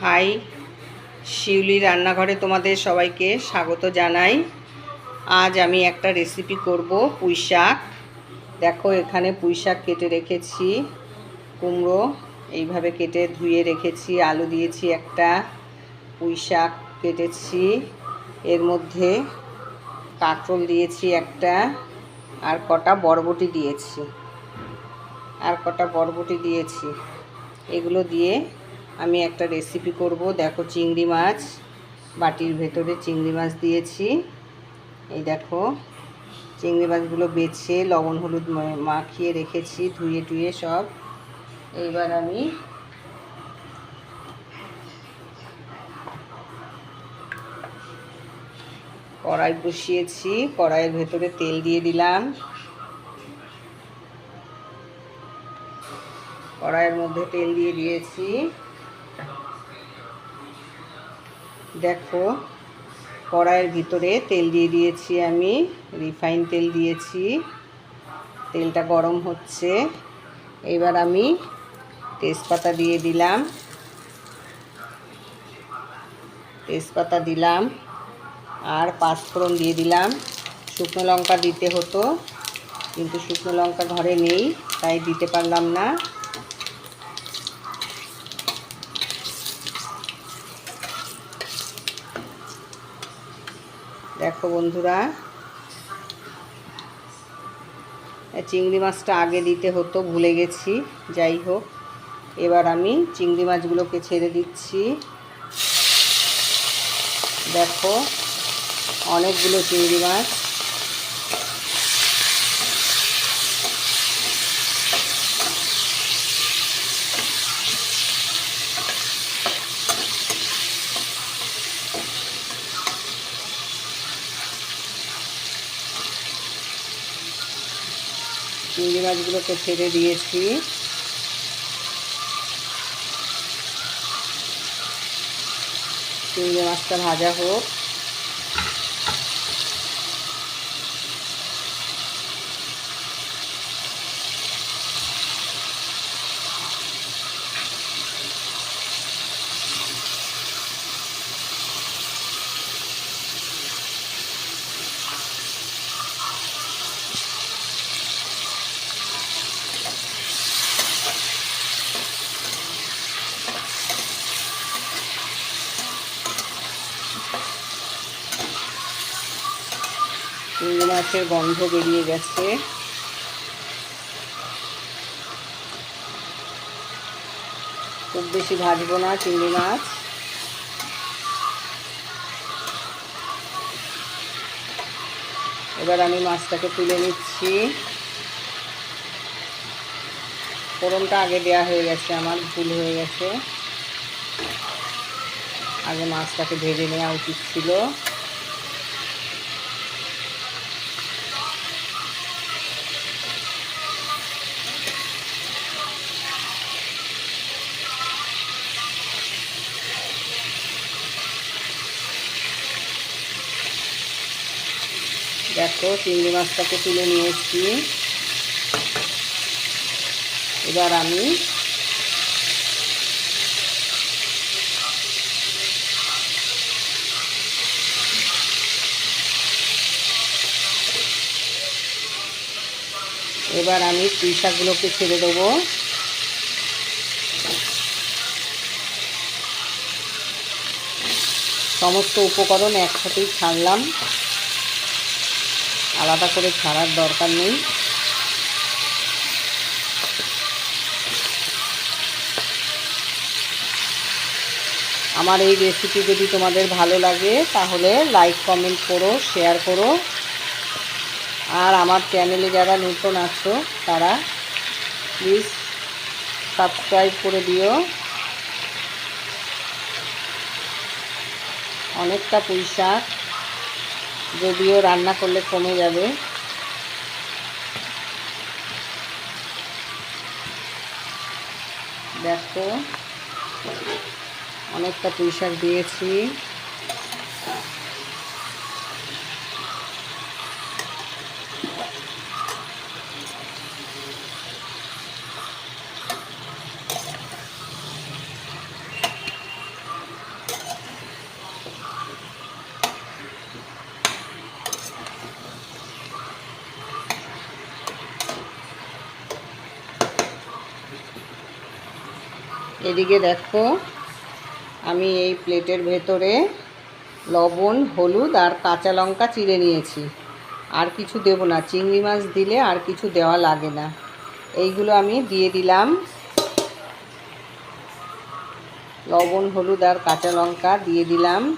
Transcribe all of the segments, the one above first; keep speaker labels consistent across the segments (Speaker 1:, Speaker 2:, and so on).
Speaker 1: High, শিউলি রান্নাঘরে তোমাদের সবাইকে স্বাগত জানাই। আজ আমি একটা রেসিপি করব, পুঁই শাক। দেখো, এখানে পুঁই শাক কেটে রেখেছি, কুমড়ো এইভাবে কেটে ধুয়ে রেখেছি, আলু দিয়েছি একটা, পুঁই শাক কেটেছি, এর মধ্যে কাঁকরোল দিয়েছি একটা আর কটা বরবটি দিয়েছি। আর কটা বরবটি দিয়েছি, এগুলো দিয়ে আমি একটা রেসিপি করব। দেখো চিংড়ি মাছ, বাটির ভেতরে চিংড়ি মাছ দিয়েছি। এই দেখো, চিংড়ি মাছগুলো বেছে লবণ, হলুদ মাখিয়ে রেখেছি, ধুয়ে টুয়ে সব। এইবার আমি কড়াই বসিয়েছি, কড়াইয়ের ভেতরে তেল দিয়ে দিলাম। কড়াইয়ের মধ্যে তেল দিয়ে দিয়েছি। দেখো, কড়াইয়ের ভিতরে তেল দিয়ে দিয়েছি আমি, রিফাইন তেল দিয়েছি, তেলটা গরম হচ্ছে। এবার আমি তেজপাতা দিয়ে দিলাম। তেজপাতা দিলাম আর পাঁচফোড়ন দিয়ে দিলাম। শুকনো লঙ্কা দিতে হতো, কিন্তু শুকনো লঙ্কা ঘরে নেই, তাই দিতে পারলাম না। দেখো বন্ধুরা চিংড়ি মাছটা আগে দিতে হতো, ভুলে গেছি, যাই হোক। এবার আমি চিংড়ি মাছগুলোকে ছেড়ে দিচ্ছি। দেখো, অনেকগুলো চিংড়ি মাছ। চিংড়ি মাছগুলোকে ছেড়ে দিয়েছি। চিংড়ি মাছটা ভাজা হোক চিংড়ি মাছের গন্ধ বেরিয়ে গেছে। খুব বেশি ভাজবো না চিংড়ি মাছ। এবার আমি মাছটাকে তুলে নিচ্ছি। ফোড়নটা আগে দেয়া হয়ে গেছে, আমার ভুল হয়ে গেছে। আগে মাছটাকে ভেজে নেওয়া উচিত ছিল। দেখো চিংড়ি মাছটাকে তুলে নিয়েছি এবার আমি এবার আমি পুঁই শাকগুলোকে ছেড়ে দেবো। সমস্ত উপকরণ একসাথেই ছাড়লাম। আলাদা করে ছাড়ার দরকার নেই। আমার এই রেসিপি যদি তোমাদের ভালো লাগে, তাহলে লাইক কমেন্ট করো শেয়ার করো। আর আমার চ্যানেলে যারা নতুন আছো, তারা প্লিজ সাবস্ক্রাইব করে দিও। অনেকটা শাক যদিও রান্না করলে কমে যাবে। দেখো অনেকটা পুঁই দিয়েছি। এদিকে দেখো, আমি এই প্লেটের ভেতরে লবণ, হলুদ আর কাঁচা লঙ্কা চিড়ে নিয়েছি। আর কিছু দেব না, চিংড়ি মাছ দিলে আর কিছু দেওয়া লাগে না। এইগুলো আমি দিয়ে দিলাম। লবণ, হলুদ আর কাঁচা লঙ্কা দিয়ে দিলাম।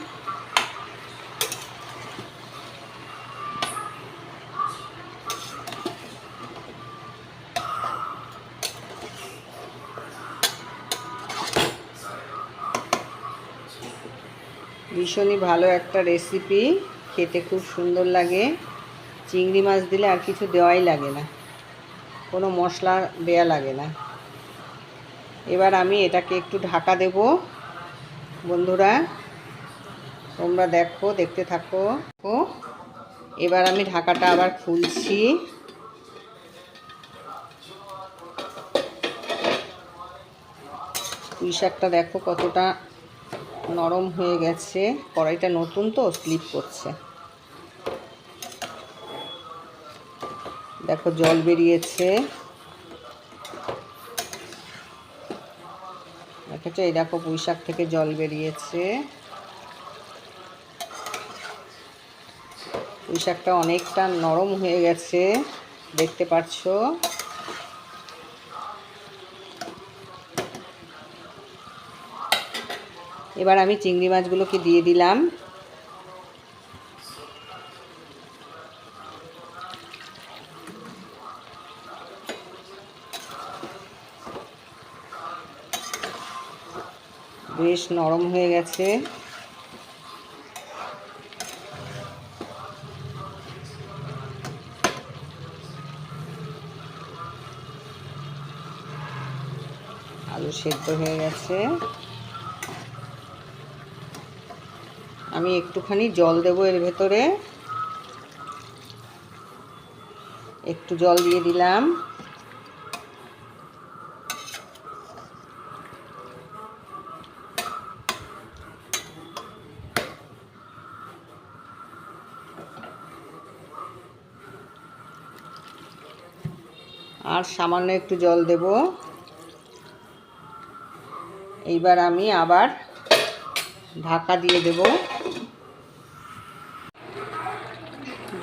Speaker 1: ভীষণই ভালো একটা রেসিপি খেতে খুব সুন্দর লাগে। চিংড়ি মাছ দিলে আর কিছু দেওয়াই লাগে না। কোনো মশলা দেয়া লাগে না। এবার আমি এটাকে একটু ঢাকা দেব। বন্ধুরা, তোমরা দেখো, দেখতে থাকো। ও এবার আমি ঢাকাটা আবার খুলছি। পুঁই শাকটা দেখো কতটা নরম হয়ে গেছে। কড়াইটা নতুন তো, স্লিপ করছে। দেখো, জল বেরিয়েছে। দেখেছ এই দেখো পুঁই শাক থেকে জল বেরিয়েছে। পুঁই শাকটা অনেকটা নরম হয়ে গেছে, দেখতে পাচ্ছ? এবার আমি চিংড়ি মাছগুলোকে দিয়ে দিলাম। বেশ নরম হয়ে গেছে। আলু সেদ্ধ হয়ে গেছে। আমি একটুখানি জল দেবো এর ভেতরে। একটু জল দিয়ে দিলাম। আর সামান্য একটু জল দেব। এইবার আমি আবার ঢাকা দিয়ে দেব।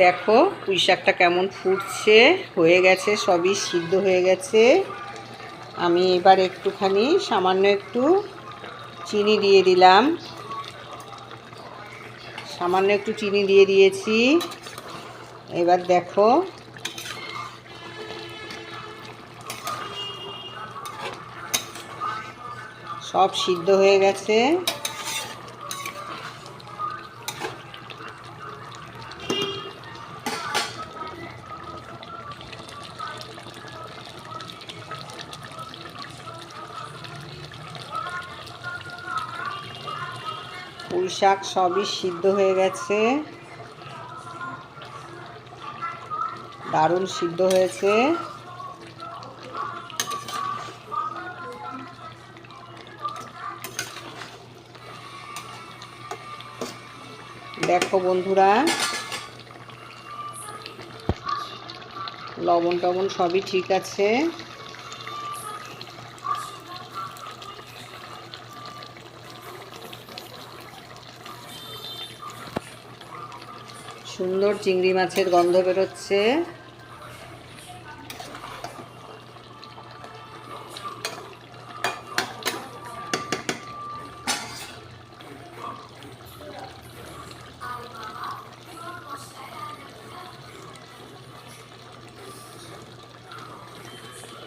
Speaker 1: দেখো, পুঁই শাকটা কেমন ফুটছে, হয়ে গেছে, সবই সিদ্ধ হয়ে গেছে। আমি এবার একটুখানি, সামান্য একটু চিনি দিয়ে দিলাম। সামান্য একটু চিনি দিয়ে দিয়েছি। এবার দেখো। সব সিদ্ধ হয়ে গেছে। পুঁই শাক সবই সিদ্ধ হয়ে গেছে। দারুণ সিদ্ধ হয়েছে। দেখো বন্ধুরা, লবণ টবণ সবই ঠিক আছে। সুন্দর চিংড়ি মাছের গন্ধ বেরোচ্ছে।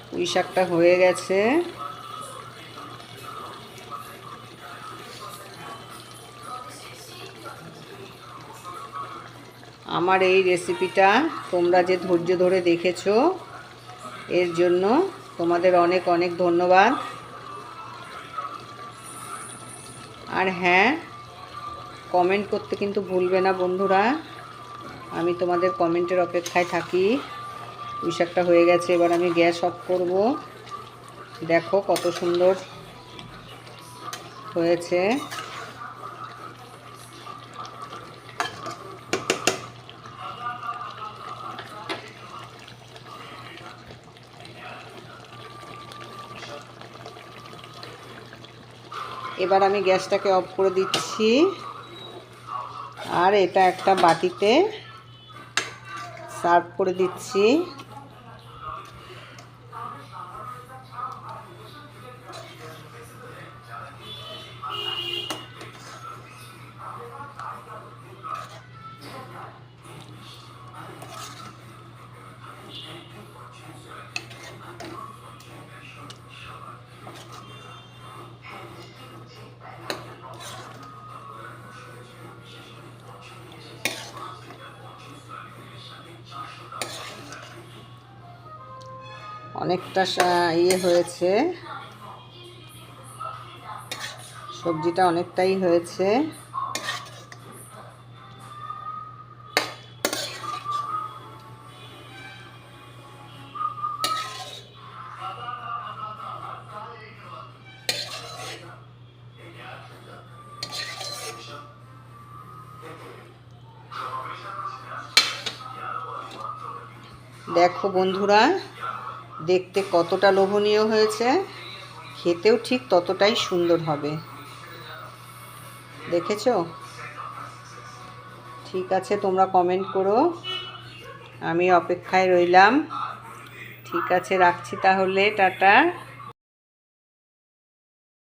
Speaker 1: পুঁই শাকটা হয়ে গেছে। আমার এই রেসিপিটা তোমরা যে ধৈর্য ধরে দেখেছ, এর জন্য তোমাদের অনেক অনেক ধন্যবাদ। আর হ্যাঁ কমেন্ট করতে কিন্তু ভুলবে না বন্ধুরা। আমি তোমাদের কমেন্টের অপেক্ষায় থাকি। পুঁই শাকটা হয়ে গেছে, এবার আমি গ্যাস অফ করব। দেখো কত সুন্দর হয়েছে। এবার আমি গ্যাসটাকে অফ করে দিচ্ছি। আর এটা একটা বাটিতে সার্ভ করে দিচ্ছি। অনেকটা ইয়ে হয়েছে। সবজিটা অনেকটাই হয়েছে। দেখো বন্ধুরা দেখতে কতটা লোভনীয় হয়েছে, খেতেও ঠিক ততটাই সুন্দর হবে। দেখেছ? ঠিক আছে, তোমরা কমেন্ট করো। আমি অপেক্ষায় রইলাম। ঠিক আছে, রাখছি তাহলে, টাটা।